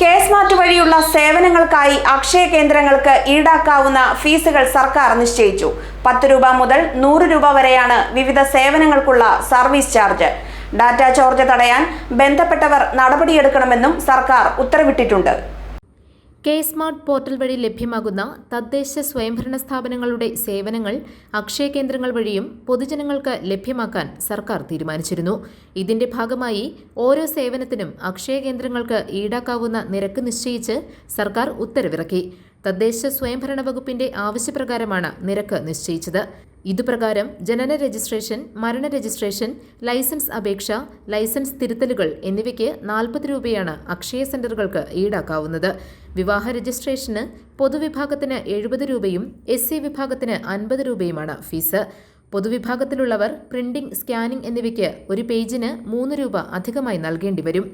K smart വഴിയുള്ള സേവനങ്ങൾക്കായി അക്ഷയ കേന്ദ്രങ്ങൾക്ക് ഈടാക്കാവുന്ന ഫീസുകൾ സർക്കാർ നിശ്ചയിച്ചു. പത്ത് രൂപ മുതൽ നൂറ് രൂപ വരെയാണ് വിവിധ സേവനങ്ങൾക്കുള്ള സർവീസ് ചാർജ്. ഡാറ്റ ചോർജ് തടയാൻ ബന്ധപ്പെട്ടവർ നടപടിയെടുക്കണമെന്നും സർക്കാർ ഉത്തരവിട്ടിട്ടുണ്ട്. കെ സ്മാർട്ട് പോർട്ടൽ വഴി ലഭ്യമാകുന്ന തദ്ദേശ സ്വയംഭരണ സ്ഥാപനങ്ങളുടെ സേവനങ്ങൾ അക്ഷയ കേന്ദ്രങ്ങൾ വഴിയും പൊതുജനങ്ങൾക്ക് ലഭ്യമാക്കാൻ സർക്കാർ തീരുമാനിച്ചിരുന്നു. ഇതിന്റെ ഭാഗമായി ഓരോ സേവനത്തിനും അക്ഷയ കേന്ദ്രങ്ങൾക്ക് ഈടാക്കാവുന്ന നിരക്ക് നിശ്ചയിച്ച് സർക്കാർ ഉത്തരവിറക്കി. തദ്ദേശ സ്വയംഭരണ വകുപ്പിന്റെ ആവശ്യപ്രകാരമാണ് നിരക്ക് നിശ്ചയിച്ചത്. ഇതുപ്രകാരം ജനന രജിസ്ട്രേഷൻ മരണ രജിസ്ട്രേഷൻ ലൈസൻസ് അപേക്ഷ ലൈസൻസ് തിരുത്തലുകൾ എന്നിവയ്ക്ക് നാൽപ്പത് രൂപയാണ് അക്ഷയ സെന്ററുകൾക്ക് ഈടാക്കാവുന്നത്. വിവാഹ രജിസ്ട്രേഷന് പൊതുവിഭാഗത്തിന് എഴുപത് രൂപയും എസ് വിഭാഗത്തിന് അൻപത് രൂപയുമാണ് ഫീസ്. പൊതുവിഭാഗത്തിലുള്ളവർ പ്രിന്റിംഗ് സ്കാനിംഗ് എന്നിവയ്ക്ക് ഒരു പേജിന് മൂന്ന് രൂപ അധികമായി നൽകേണ്ടി വരും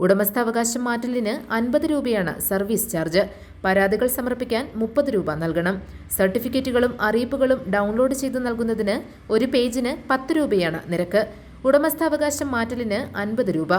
ഉടമസ്ഥാവകാശം മാറ്റലിന് അൻപത് രൂപയാണ് സർവീസ് ചാർജ്. പരാതികൾ സമർപ്പിക്കാൻ മുപ്പത് രൂപ നൽകണം. സർട്ടിഫിക്കറ്റുകളും അറിയിപ്പുകളും ഡൗൺലോഡ് ചെയ്ത് നൽകുന്നതിന് ഒരു പേജിന് പത്ത് രൂപയാണ് നിരക്ക്. ഉടമസ്ഥാവകാശം മാറ്റലിന് അൻപത് രൂപ.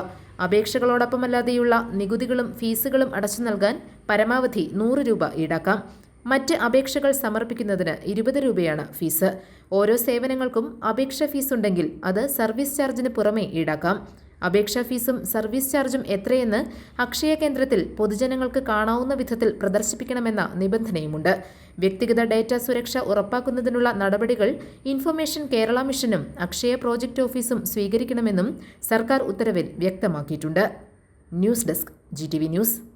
അപേക്ഷകളോടൊപ്പമല്ലാതെയുള്ള നികുതികളും ഫീസുകളും അടച്ചു നൽകാൻ പരമാവധി നൂറ് രൂപ ഈടാക്കാം. മറ്റ് അപേക്ഷകൾ സമർപ്പിക്കുന്നതിന് ഇരുപത് രൂപയാണ് ഫീസ്. ഓരോ സേവനങ്ങൾക്കും അപേക്ഷ ഫീസ് ഉണ്ടെങ്കിൽ അത് സർവീസ് ചാർജിന് പുറമേ ഈടാക്കാം. അപേക്ഷാ ഫീസും സർവീസ് ചാർജും എത്രയെന്ന് അക്ഷയ കേന്ദ്രത്തിൽ പൊതുജനങ്ങൾക്ക് കാണാവുന്ന വിധത്തിൽ പ്രദർശിപ്പിക്കണമെന്ന നിബന്ധനയുമുണ്ട്. വ്യക്തിഗത ഡാറ്റ സുരക്ഷ ഉറപ്പാക്കുന്നതിനുള്ള നടപടികൾ ഇൻഫർമേഷൻ കേരള മിഷനും അക്ഷയ പ്രോജക്റ്റ് ഓഫീസും സ്വീകരിക്കണമെന്നും സർക്കാർ ഉത്തരവിൽ വ്യക്തമാക്കിയിട്ടുണ്ട്. News desk G news.